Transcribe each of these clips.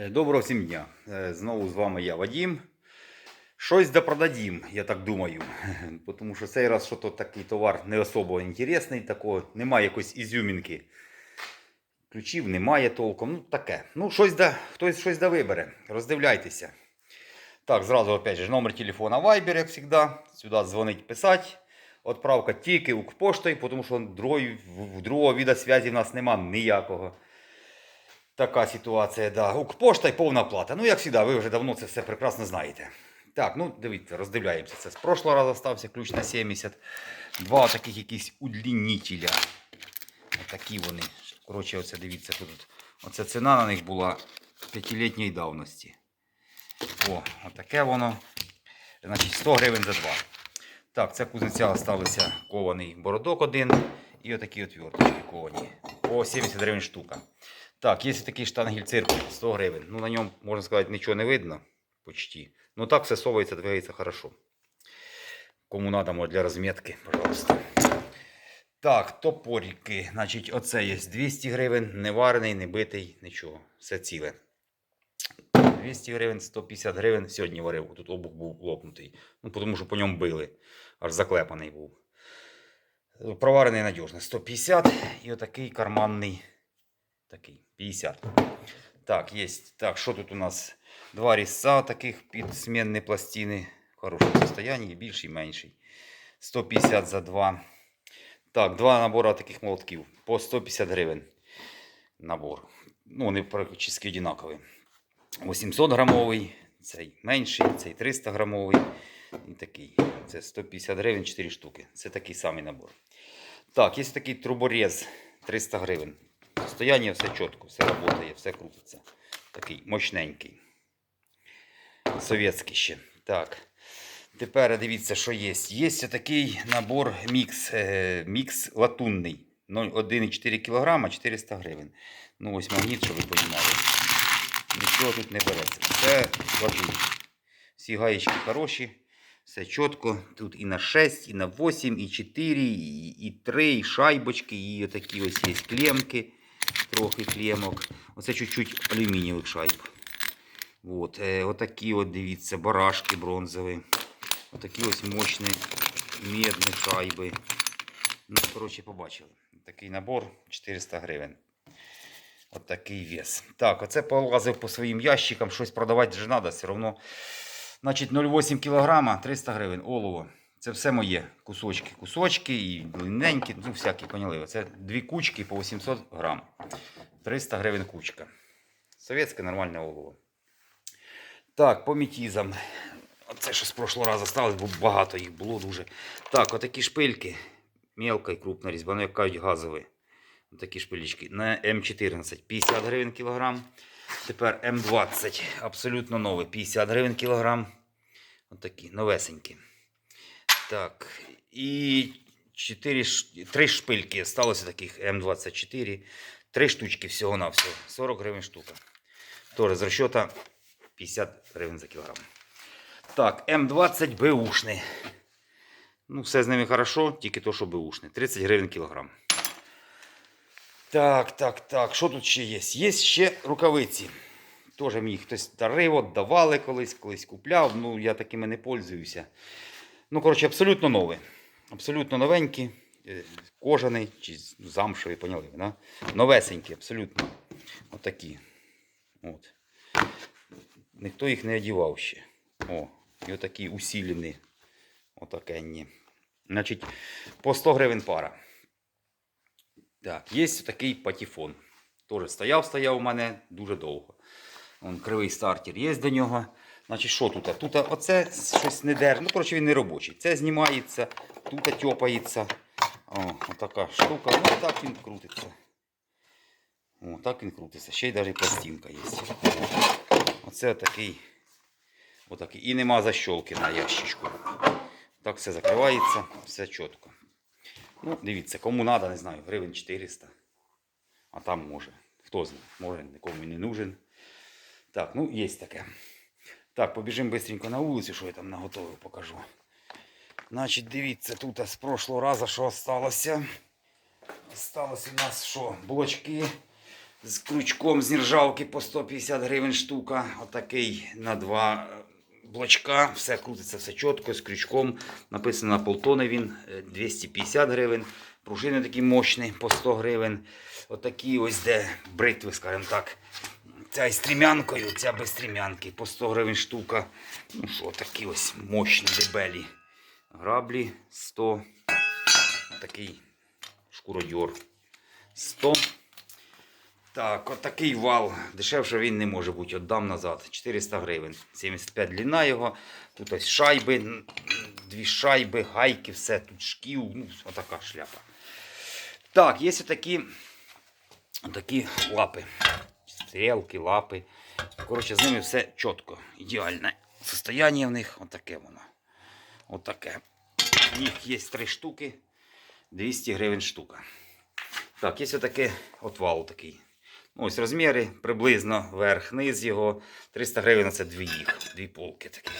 Е, Доброго всім дня. Е, Знову з вами я, Вадім. Щось да продадім, я так думаю. Тому що цей раз що то такий товар не особо інтересний, такого, немає якоїсь ізюмінки. Ключів немає толком. Ну таке. Ну, щось да, хтось щось да вибере. Роздивляйтеся. Так, зразу опять же, номер телефона Viber, як завжди. Сюди дзвонить писати. Отправка тільки Укрпоштою, тому що другої, другого віда зв'язі в нас немає ніякого. Така ситуація, да. Укрпошта і повна плата. Ну, як завжди, ви вже давно це все прекрасно знаєте. Так, ну дивіться, роздивляємося. Це з прошлого разу стався ключ на 70. Два таких якісь удлінітеля. Отакі вони. Коротше, оце дивіться тут. Оце ціна на них була п'ятилітньої давності. О, отаке воно. Значить, 100 гривень за два. Так, це кузнеця залишився кований бородок один. І отакі отверточки ковані. По 70 гривень штука. Так, є такий штангель циркуль 100 гривень. Ну, на ньому, можна сказати, нічого не видно. Почти. Ну так все совається, двигається хорошо. Кому надо, може для розмітки, пожалуйста. Так, топорики. Значить, оце є 200 гривень, не варений, не битий, нічого. Все ціле. 200 гривень, 150 гривень. Сьогодні варив. Тут обух був лопнутий. Ну, тому що по ньому били. Аж заклепаний був. Проварений надіжно. 150. І отакий карманний. Такий 50. Так, є. Так, що тут у нас? Два різца таких під змінні пластини. В хорошому состоянии, більший, менший. 150 за два. Так, два набора таких молотків. По 150 гривень. Набор. Ну, вони практично однакові. 800 грамовий, цей менший, цей 300 грамовий. І такий. Це 150 гривень 4 штуки. Це такий самий набор. Так, є такий труборез 300 гривень. Состояние все чітко, все працює, все крутиться. Такий мощненький. Совєтський ще. Так. Тепер дивіться, що є. Є такий набор мікс, е, мікс латунний. 1,4 кг 400 гривень. Ну ось магніт, щоб ви розуміли. Нічого тут не береться. Все латунь. Всі гаєчки хороші. Все чітко. Тут і на 6, і на 8, і 4, і, і 3, і шайбочки, і такі ось є клемки. Трохи клемок. Оце чуть-чуть алюмінієвих шайб. От, е, отакі от, дивіться, барашки бронзові. Отакі ось мощні медні шайби. Ну, коротше, побачили. Такий набор 400 гривень. Отакий вес. Так, оце полазив по своїм ящикам, щось продавати вже треба, все одно. Значить, 0,8 кг 300 гривень. Олово. Це все моє кусочки. Кусочки і длинненькі, ну всякі, поняли. Це дві кучки по 800 грам. 300 гривень кучка. Совєтське нормальне олово. Так, по мітізам. Оце що з прошлого разу сталося, бо багато їх було дуже. Так, отакі шпильки. Мелка і крупна різьба, ну як кажуть, газові. Такі шпилічки. На М14 50 гривень кілограм. Тепер М20 абсолютно новий. 50 гривень кілограм. Отакі, новесенькі. Так. І 4, 3 шпильки. Сталося таких М24. Три штучки всього-навсього. 40 гривень штука. Тоже з розчота 50 гривень за кілограм. Так, М20 беушний. Ну, все з ними хорошо, тільки то, що беушний. 30 гривень кілограм. Так, так, так. Що тут ще є? Є ще рукавиці. Теж мені хтось дарив, давали колись, колись купляв. Ну, я такими не пользуюся. Ну, коротше, абсолютно нові. Абсолютно новенькі. Е, Кожаний чи замшевий, поняли, да? Новесенькі, абсолютно. Отакі. От. Ніхто їх не одівав ще. О, і отакі усілені. Отакенні. Значить, по 100 гривень пара. Так, є такий патефон. Теж стояв, стояв у мене дуже довго. Вон кривий стартер є до нього. Значить, що тут? Тут оце щось не дер. Ну, коротше, він не робочий. Це знімається, тут тьопається. О, отака штука. Ну, так він крутиться. О, так він крутиться. Ще й навіть пластинка є. Оце такий. І нема защолки на ящичку. Так все закривається, все чітко. Ну, дивіться, кому треба, не знаю, гривень 400. А там може. Хто знає, може нікому не нужен. Так, ну є таке. Так, побіжимо швидко на вулицю, що я там наготовив, покажу. Значить, дивіться, тут з прошлого разу що сталося. Сталося у нас що? Блочки з крючком з нержавки по 150 гривень штука. Отакий на два е, блочка. Все крутиться, все чітко, з крючком. Написано на полтони він е, 250 гривень. Пружини такі мощні по 100 гривень. Отакі ось де бритви, скажімо так. Ця із стрімянкою, ця без стрімянки, по 100 гривень штука. Ну що, такі ось мощні дебелі. Граблі 100. Такий шкуродьор 100. Так, отакий вал. Дешевше він не може бути. Отдам назад. 400 гривень. 75 длина його. Тут ось шайби, дві шайби, гайки, все. Тут шків. Ну, отака шляпа. Так, є отакі, отакі лапи. Стрілки, лапи. Коротше, з ними все чітко. Ідеальне состояние в них. Отаке воно. Отаке. Їх є три штуки. 200 гривень штука. Так, є отаке отвал такий. Ну, Ось розміри приблизно верх, низ його. 300 гривень це дві їх, дві полки такі.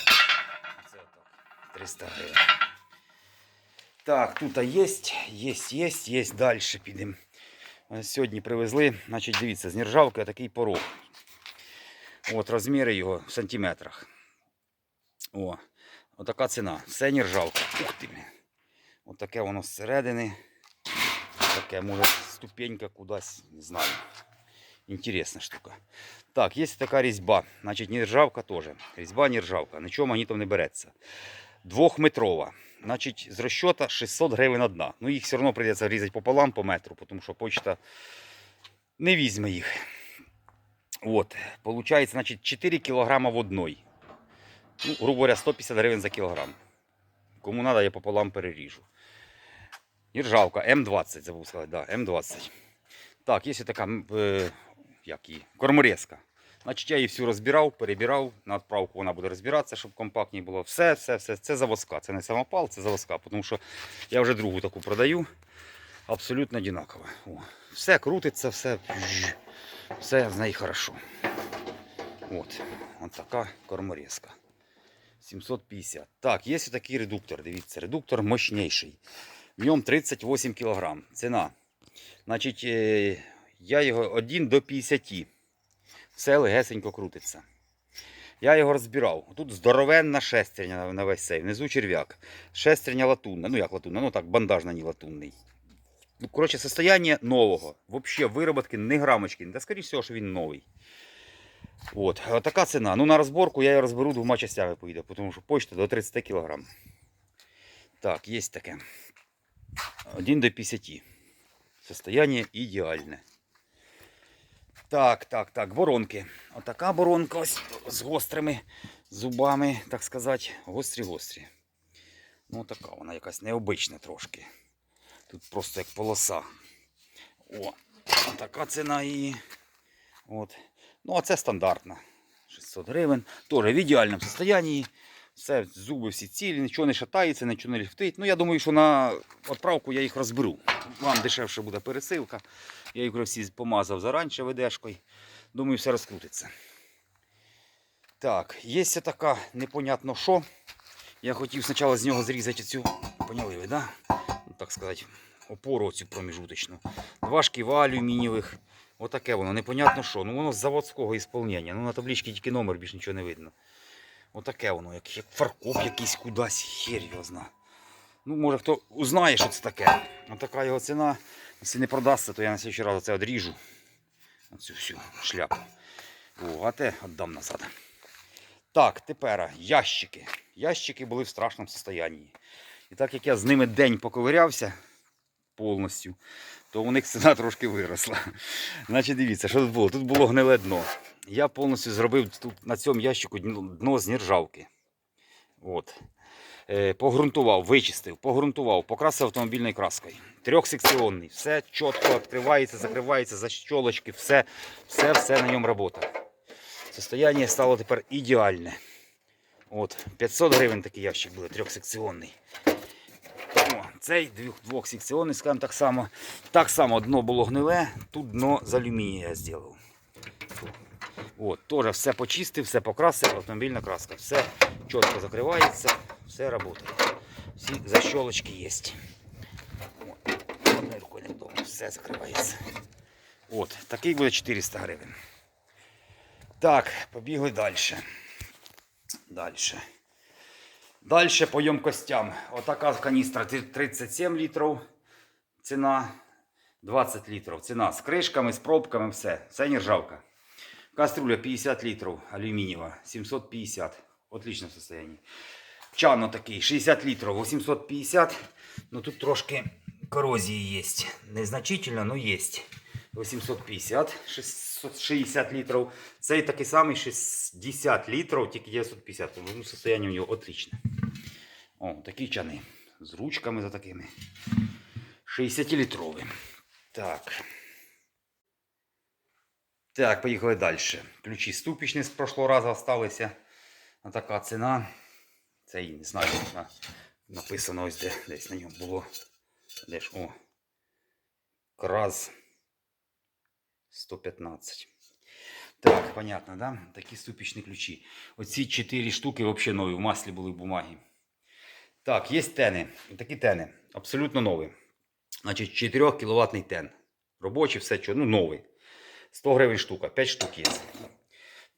Це отак. 300 гривень. Так, тут є, є, є, є. Далі підемо. Ось Сьогодні привезли, значить, дивіться, з нержавки такий порог. От розміри його в сантиметрах. О, отака ціна. Все нержавка. Ух ти. блін. Отаке воно зсередини. Таке, може, ступенька кудись, не знаю. Інтересна штука. Так, є така різьба. Значить, нержавка теж. Різьба нержавка. Нічого магнітом не береться. Двохметрова. Значить, з розчота 600 гривень одна. Ну, їх все одно прийдеться різати пополам по метру, тому що почта не візьме їх. От, получається, значить, 4 кг в одной. Ну, грубо говоря, 150 гривень за кілограм. Кому треба, я пополам переріжу. Іржавка М20, забув сказати, да, М20. Так, є така е, як її, корморезка. Значить, я її всю розбирав, перебирав. На відправку вона буде розбиратися, щоб компактніше було. Все, все, все. Це заводська. Це не самопал, це заводська. Тому що я вже другу таку продаю. Абсолютно одинаково. О, все крутиться, все. Все з неї хорошо. От, от така корморезка. 750. Так, є такий редуктор. Дивіться, редуктор мощніший. В ньому 38 кг. Ціна. Значить, е, я його 1 до 50. Все легесенько крутиться. Я його розбирав. Тут здоровенна шестерня на- весь цей. Внизу черв'як. Шестерня латунна. Ну як латунна, ну так, бандаж на ній латунний. Ну, коротше, состояние нового. Взагалі вироботки не грамочки. Та скоріше всього, що він новий. От, така ціна. Ну на розборку я її розберу двома частями поїде, тому що почта до 30 кг. Так, є таке. 1 до 50. Состояние ідеальне. Так, так, так, воронки. Отака воронка ось з гострими зубами, так сказати, гострі-гострі. Ну, така вона якась необична трошки. Тут просто як полоса. О, така ціна її. От. Ну, а це стандартна. 600 гривень. Теж в ідеальному стані. Все, зуби всі цілі, нічого не шатається, нічого не ліфтить. Ну, я думаю, що на відправку я їх розберу. Вам дешевше буде пересилка. Я їх всі помазав заранче ведешкою. Думаю, все розкрутиться. Так, є така непонятно що. Я хотів спочатку з нього зрізати цю, поняли ви, да? Ну, так сказати, опору цю проміжуточну. Два шківа алюмінієвих. Отаке воно, непонятно що. Ну воно з заводського ісполнення. Ну на табличці тільки номер, більш нічого не видно. Отаке воно, як, фаркоп якийсь кудись, хер його зна. Ну, може хто узнає, що це таке. Отака його ціна. Якщо не продасться, то я на слідчий раз це одріжу. Оцю всю шляпу. О, а те віддам назад. Так, тепер ящики. Ящики були в страшному стані. І так як я з ними день поковирявся повністю, то у них ціна трошки виросла. Значить, дивіться, що тут було? Тут було гниле дно. Я повністю зробив тут на цьому ящику дно з нержавки. От. Е, погрунтував, вичистив, погрунтував, покрасив автомобільною краскою. Трьохсекціонний. Все чітко відкривається, закривається, защолочки, все, все, все на ньому робота. Состояние стало тепер ідеальне. От, 500 гривень такий ящик буде, трьохсекціонний. Цей двох, двохсекціонний, скажімо так само. Так само дно було гниле, тут дно з алюмінія я зробив. От, теж все почистив, все покрасив, автомобільна краска. Все чітко закривається, все працює. Всі защолочки є. Одною рукою не вдома, все закривається. От, такий буде 400 гривень. Так, побігли далі. Далі. Далі по ємкостям. Отака каністра 37 літрів. Ціна 20 літрів. Ціна з кришками, з пробками, все. Це нержавка. Кастрюля 50 літрів алюмінієва, 750. Отлично состоянии. Чано такий, 60 літрів, 850. Ну тут трошки корозії є. Незначительно, но є. 850, 660 літрів. Цей такий самий 60 літрів, тільки 950. Ну, состояние у нього отличне. О, такі чани. З ручками за такими. 60-літрові. Так. Так, поїхали далі. Ключі ступічні з прошлого разу залишилися. А така ціна. Це і не знаю, на- написано ось де, десь на ньому було. Де ж, о. Краз 115. Так, понятно, да? Такі ступічні ключі. Оці 4 штуки взагалі нові, в маслі були в бумагі. Так, є тени. Такі тени. Абсолютно нові. Значить, 4 кіловатний тен. Робочий, все чого, ну новий. 100 гривень штука, 5 штук є.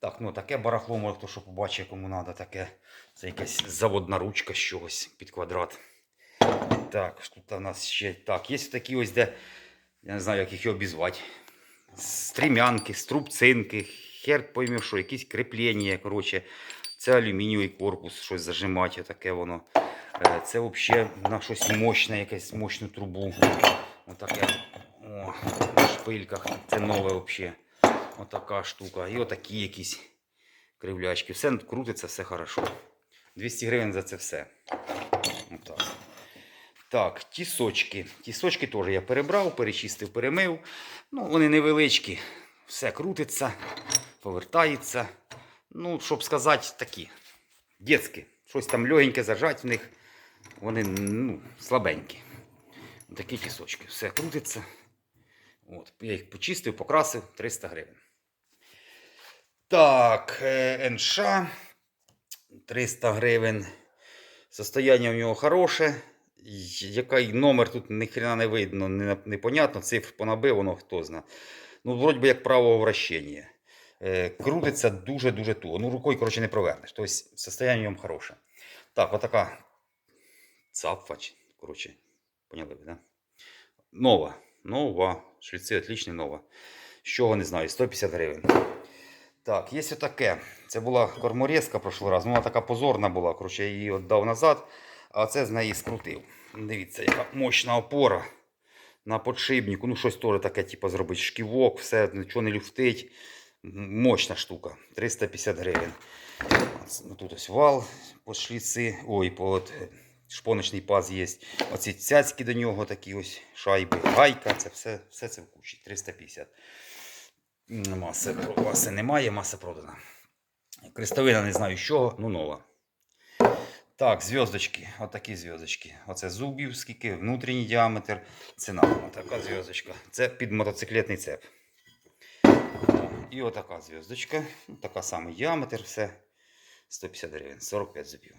Так, ну таке барахло, може хто що побачить, кому треба таке. Це якась заводна ручка з чогось під квадрат. Так, тут у нас ще. Так, є такі ось, де, я не знаю, як їх обізвати. Стрімянки, струбцинки, хер поймів, що якісь кріплення. Коротше, це алюмінієвий корпус, щось зажимати, таке воно. Е, Це взагалі на щось мощне, якесь мощну трубу. Отаке. О, на шпильках. Це нове взагалі. Отака штука. І отакі якісь кривлячки. Все крутиться, все хорошо. 200 гривень за це все. Отак. Так, тісочки. Тісочки теж я перебрав, перечистив, перемив. Ну, вони невеличкі. Все крутиться, повертається. Ну, щоб сказати, такі. Дітські. Щось там легеньке зажать в них. Вони ну, слабенькі. Такі тісочки. Все крутиться. От, я їх почистив, покрасив 300 гривень. Так, е, НШ 300 гривень. Состояние у нього хороше. Який номер тут ніхрена не видно, не- непонятно. Цифр понабив, воно хто зна. Ну, вроді би як правого вращення. Е, крутиться дуже-дуже туго. Ну, рукою, коротше, не провернеш. Тобто, состояние в хороше. Так, отака цапфа, чи, коротше, поняли ви, да? Нова. Нова. Шліци отличні, нова. З чого не знаю, 150 гривень. Так, є отаке. Це була корморезка прошлий раз. Ну, вона така позорна була. Коротше, я її віддав назад, а це з неї скрутив. Дивіться, яка мощна опора на подшипнику. Ну, щось теж таке, типу, зробити шківок, все, нічого не люфтить. Мощна штука. 350 гривень. Ну, Тут ось вал по шліці. Ой, по от, е, шпоночний паз є. Оці цяцьки до нього такі ось шайби, гайка. Це все, все це в кучі. 350. М, Маси, маси немає, маса продана. Крестовина не знаю з чого, ну нова. Так, зв'язочки. Отакі зв'язочки. Оце зубів, скільки, внутрішній діаметр. Ціна. Отака зв'язочка. Це під мотоциклетний цеп. І отака зв'язочка. Така самий діаметр, все. 150 гривень, 45 зубів.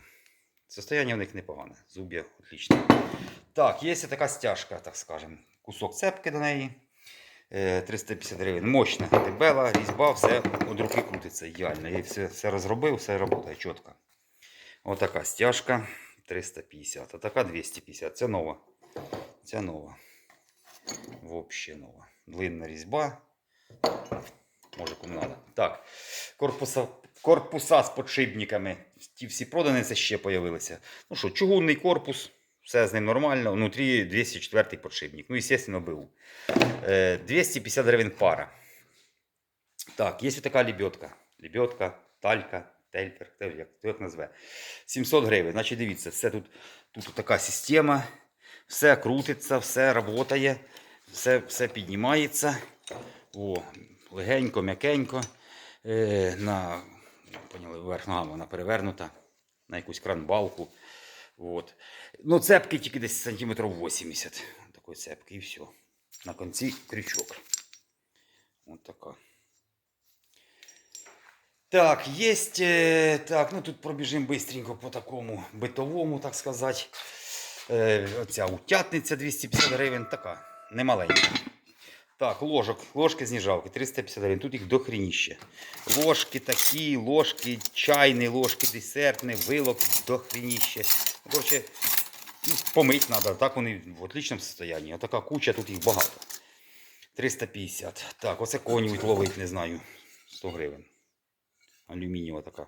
Состояние в них непогане. Зуб'я отлично. Так, є така стяжка, так скажем. Кусок цепки до неї. Е, 350 гривень. Мощна дебела, різьба, все від руки крутиться ідеально. Я все, все розробив, все працює чітко. Отака стяжка 350, а така 250. Це нова. Це нова. Взагалі нова. Длинна різьба. Може кому надо. Так. Корпуса, корпуса з подшипниками. Ті всі продані, це ще з'явилися. Ну що, чугунний корпус. Все з ним нормально. Внутрі 204 подшипник. Ну, естественно, БУ. Е, 250 гривень пара. Так, є така лебедка. Лебедка, талька, тельпер, як, хто як назве. 700 гривень. Значить, дивіться, все тут, тут така система. Все крутиться, все працює, все, все піднімається. О, легенько, м'якенько. Е, на, поняли, вверх ногами вона перевернута на якусь кранбалку. От. Ну, цепки тільки десь сантиметрів 80. Такої цепки і все. На кінці крючок. От така. Так, есть, е, так, ну тут пробіжимо быстренько по такому битовому, так сказати. Е, оця утятниця 250 гривень, така, немаленька. Так, ложок, ложки знижавки 350 гривень. Тут їх дохрініще. Ложки такі, ложки, чайні ложки, десертні, вилок дохрініще. Коротше, помить треба, так вони в отличному стані. Отака куча, тут їх багато. 350. Так, оце конь ловить, не знаю. 100 гривень. Алюмінієва така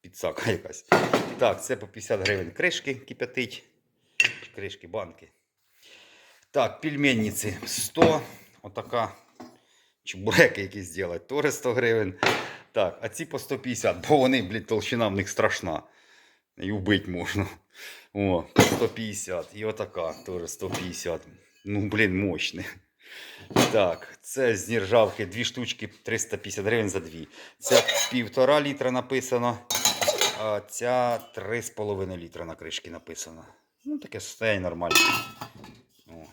підсака якась. Так, це по 50 гривень кришки кипятить. Кришки, банки. Так, пельменниці 100. Отака. Чебуреки якісь зробити, теж 100 гривень. Так, а ці по 150, бо вони, блін, толщина в них страшна. І вбити можна. О, 150. І отака теж 150. Ну, блін, мощне. Так, це з нержавки дві штучки 350 гривень за дві. Це півтора літра написано, а ця 3,5 літра на кришки написано. Ну, таке состояние нормальне. О,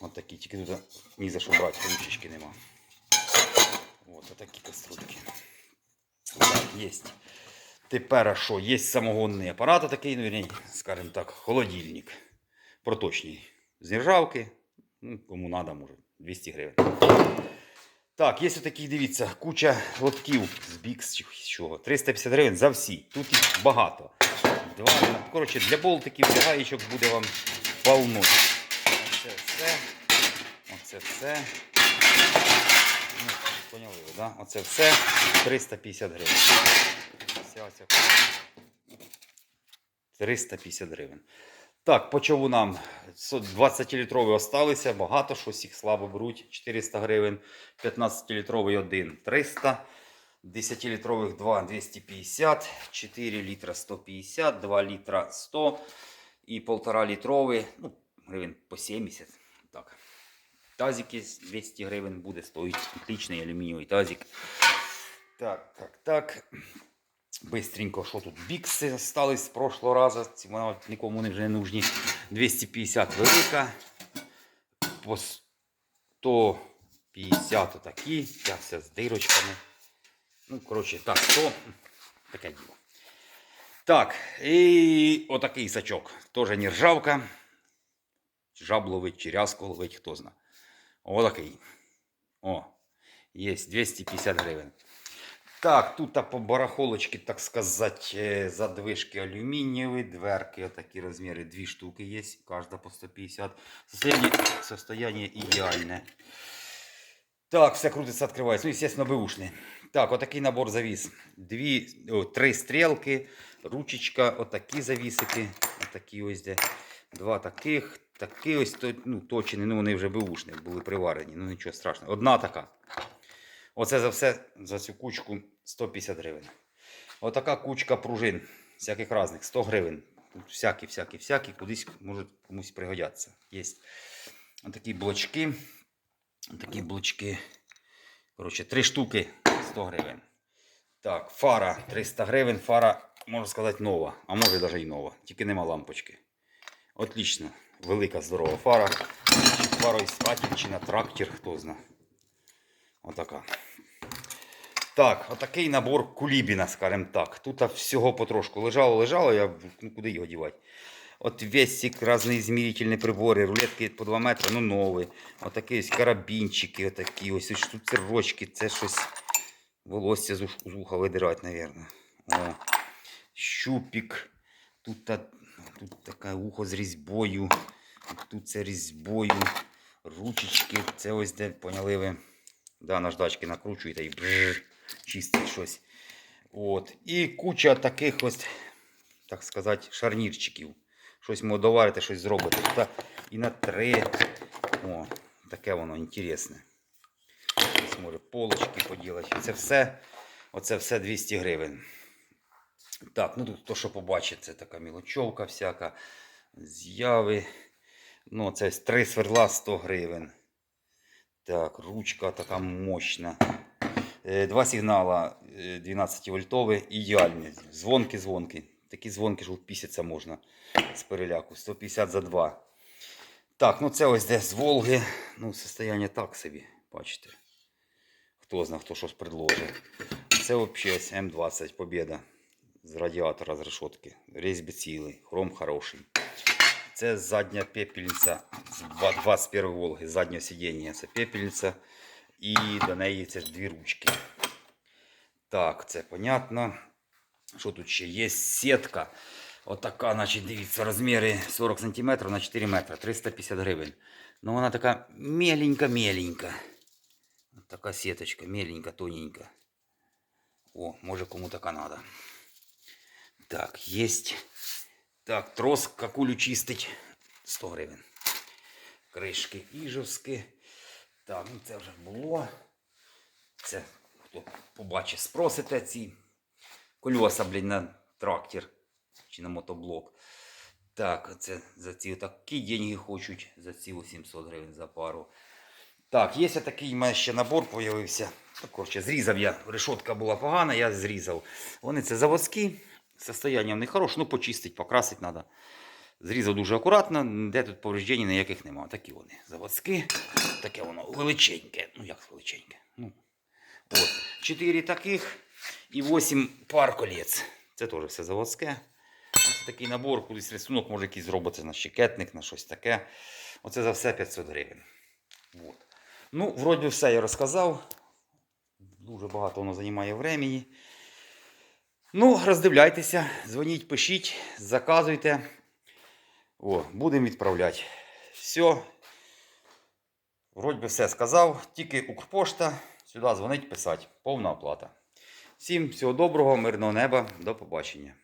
от такі, тільки тут ні за що брати, ручечки нема. От такі каструльки. Так, є. Тепер що? Є самогонний апарат такий, ну, скажімо так, холодильник. Проточний. З нержавки. Ну, кому треба, може, 200 гривень. Так, є отакі, дивіться, куча лотків з бікс чого. 350 гривень за всі. Тут їх багато. Два, коротше, для болтиків, для гаєчок буде вам полно. Оце все. Оце все. Ну, поняли ви, да? Оце все 350 гривень. Вся оця 350 гривень. Так, по човунам 20-літрові осталися, багато щось їх слабо беруть. 400 гривень, 15-літровий один 300, 10-літрових 2 250, 4 літра 150, 2 літра 100 і 1,5 літровий, ну, гривень по 70. Так. Тазики 200 гривень буде стоїть отличний алюмінієвий тазик. Так, так, так. Бистренько, що тут? Бікси залишились з прошлого разу. Ці вона нікому не вже не нужні. 250 велика. По 150 отакі. Ця вся з дирочками. Ну, коротше, так, 100. Таке діло. Так, і отакий сачок. Теж нержавка. Жаб ловить, чи рязку ловить, хто знає. Отакий. О, є 250 гривень. Так, тут по барахолочці, так сказати, е, задвижки алюмінієві, дверки, отакі розміри, дві штуки є, кожна по 150. Состояние, состояние ідеальне. Так, все крутиться, відкривається. Ну, естественно, бэушний. Так, отакий набор завіс. Дві, о, три стрілки, ручечка, отакі завісики. Отакі ось де. Два таких. Такі ось ну, точені, ну вони вже беушні, були приварені. Ну нічого страшного. Одна така. Оце за все, за цю кучку 150 гривень. Отака кучка пружин, всяких різних, 100 гривень. Тут всякі, всякі, всякі, кудись можуть комусь пригодятися. Є отакі блочки. Такі блочки. Коротше, три штуки 100 гривень. Так, фара 300 гривень. Фара, можна сказати, нова. А може навіть і нова. Тільки нема лампочки. Отлично. Велика здорова фара. Чи фароіскатель, чи на трактор, хто знає. Отака. Так, отакий набор кулібіна, скажімо так. Тут всього потрошку лежало, лежало, я ну, куди його дівати. От весик, різні змірительні прибори, рулетки по 2 метри, ну нові. Отакі ось карабінчики, отакі ось, ось тут цирочки, це щось волосся з уха видирати, мабуть. Щупік. Тут, та, тут таке ухо з різьбою. Тут це різьбою. Ручечки. Це ось де, поняли ви. Да, наждачки накручуєте і чистить щось. От. І куча таких ось, так сказати, шарнірчиків. Щось ми доварите, щось зробите. Тут і на три. О, таке воно інтересне. Ось може полочки поділити. Це все, оце все 200 гривень. Так, ну тут то, що побачите, це така мілочовка всяка. З'яви. Ну, це три сверла 100 гривень. Так, ручка така мощна. Е, Два сигнала 12 вольтові, ідеальні. Дзвонки, дзвонки. Такі дзвонки ж пісяться можна з переляку. 150 за 2. Так, ну це ось де з Волги. Ну, состояние так собі, бачите. Хто знає, хто щось предложить. Це взагалі ось М20 Побєда. З радіатора, з решетки. Різьби цілий, хром хороший. Це задня пепельниця з 21 Волги, заднє сидіння. Це пепельниця. І до неї це ж дві ручки. Так, це понятно. Що тут ще є? Сітка. Отака, значить, дивіться, розміри 40 см на 4 метри, 350 гривень. Ну вона така меленька-меленька. От така сіточка, меленька, тоненька. О, може кому така надо. Так, есть. Так, трос какулю чистить 100 гривень. Кришки іжовські. Так, ну це вже було. Це хто побачить, спросите ці кольоса, блін, на трактор чи на мотоблок. Так, це за ці такі деньги хочуть за ці 800 гривень за пару. Так, є такий у мене ще набор з'явився. Коротше, зрізав я. Решотка була погана, я зрізав. Вони це заводські, состояння в них хороше, ну почистить, покрасить треба. Зрізав дуже акуратно, де тут повреждень ніяких немає. Такі вони заводські. Таке воно величеньке. Ну як величеньке? Ну, от. Чотири таких і вісім пар колець. Це теж все заводське. Ось такий набор, кудись рисунок може якийсь зробити на щекетник, на щось таке. Оце за все 500 гривень. От. Ну, вроді все я розказав. Дуже багато воно займає времени. Ну, роздивляйтеся, дзвоніть, пишіть, заказуйте. О, будемо відправляти. Все. Вроді би все сказав. Тільки Укрпошта. Сюди дзвонить, писати. Повна оплата. Всім всього доброго, мирного неба. До побачення.